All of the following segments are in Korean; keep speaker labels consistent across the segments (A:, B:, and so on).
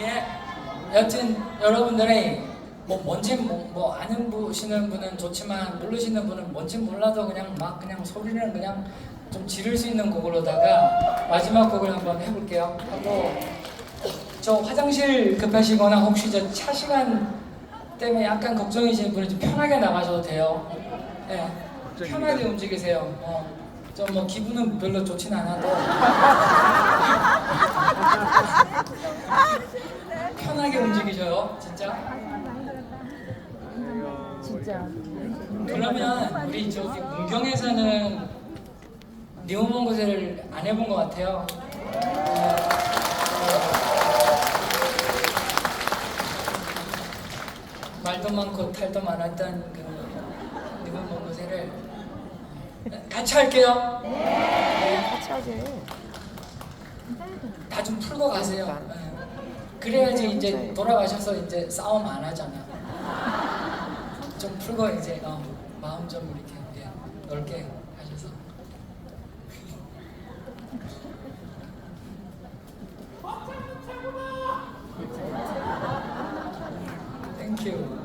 A: 예. 여튼 여러분들이 뭐 뭔지 뭐, 뭐 아는 보시는 분은 좋지만 모르시는 분은 뭔지 몰라도 그냥 막 그냥 소리를 그냥 좀 지를 수 있는 곡으로다가 마지막 곡을 한번 해볼게요. 하고 저 화장실 급하시거나 혹시 저 차 시간 때문에 약간 걱정이신 분은 좀 편하게 나가셔도 돼요. 예. 편하게 움직이세요. 어. 좀뭐 기분은 별로 좋진 않아도 편하게 움직이셔요, 진짜.
B: 진짜.
A: 그러면 우리 저기 문경에서는 니오몽고세를 안 해본 것 같아요. 어, 어, 말도 많고 탈도 많았던 그 니오몽고세를 같이 할게요.
B: 같이 하지.
A: 다 좀 풀고 가세요. 예. 그래야지 이제 돌아가셔서 이제 싸움 안 하잖아. 좀 풀고 이제 어, 마음 좀 이렇게 예, 넓게 하셔서. 땡큐.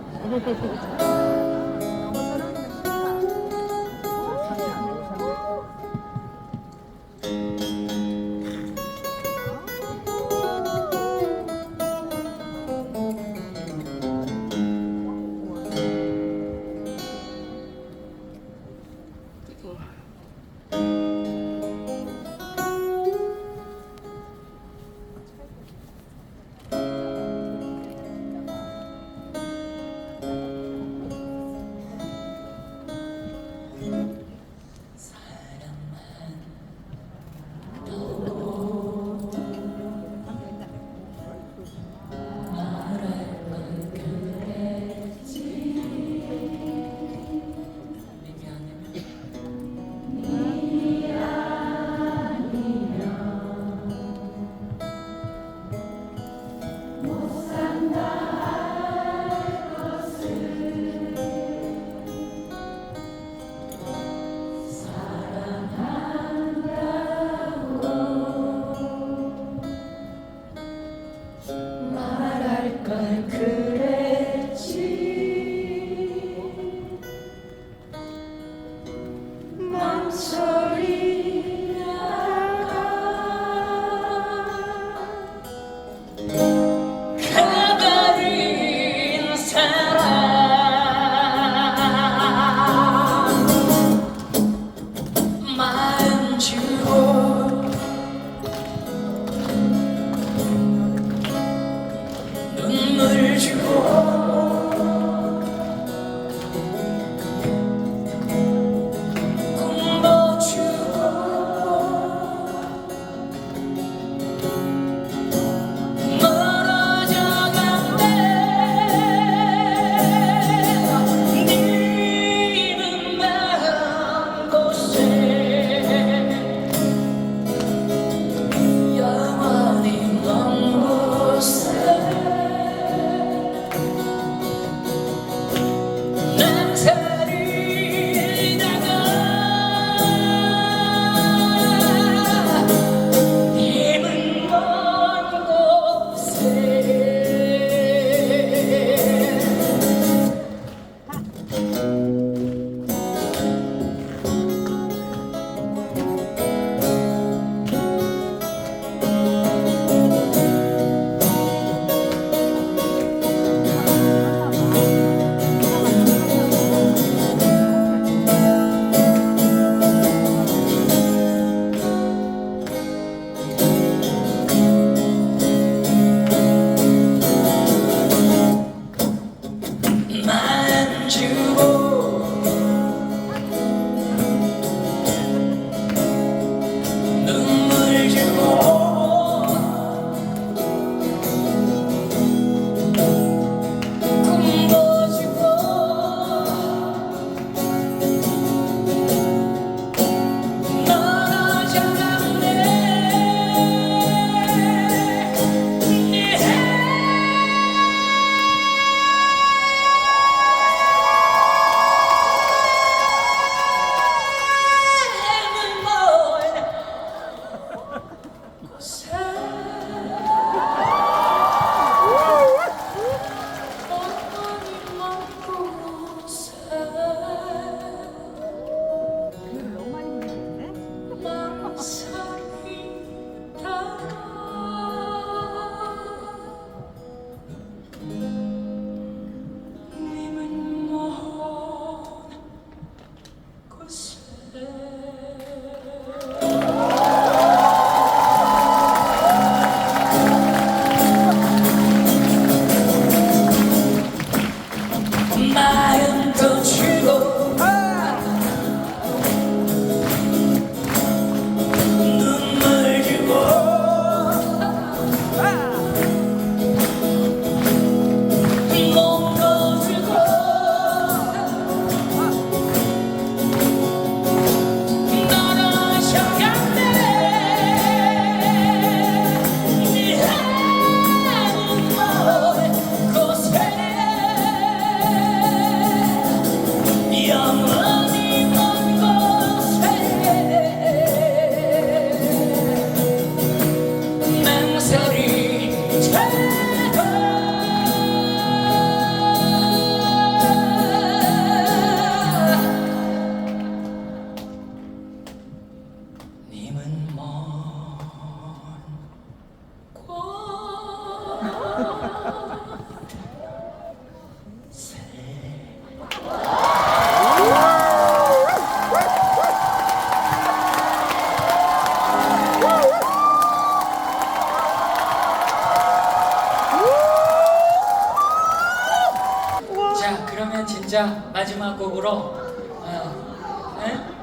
A: 마지막 곡으로 어, 에?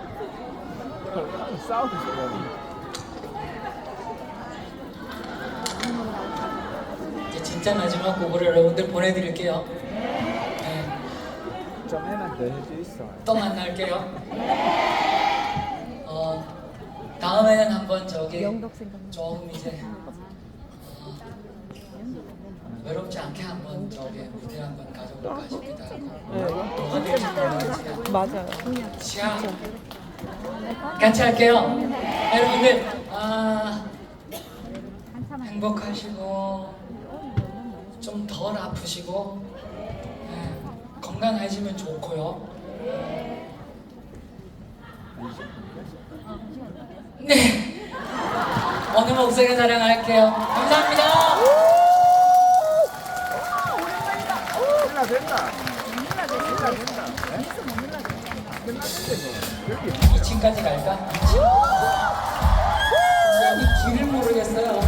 C: 싸우고 싶어.
A: 이제 진짜 마지막 곡으로 여러분들 보내드릴게요. 네,
C: 좀 해줄 있어.
A: 또 만날게요. 어, 다음에는 한번 저기. 조금 이제 어, 외롭지 않게 한번 저기 무대 한번 가져볼까 싶기도 하고
B: 네. 맞아요.
A: 자 같이 할게요. 여러분들 아, 행복하시고 좀 덜 아프시고 네, 건강해지면 좋고요. 네 오늘 목소리 자랑할게요. 감사합니다. 2층까지 갈까? 2층? 여기 길을 모르겠어요.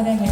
D: 사랑해. 네.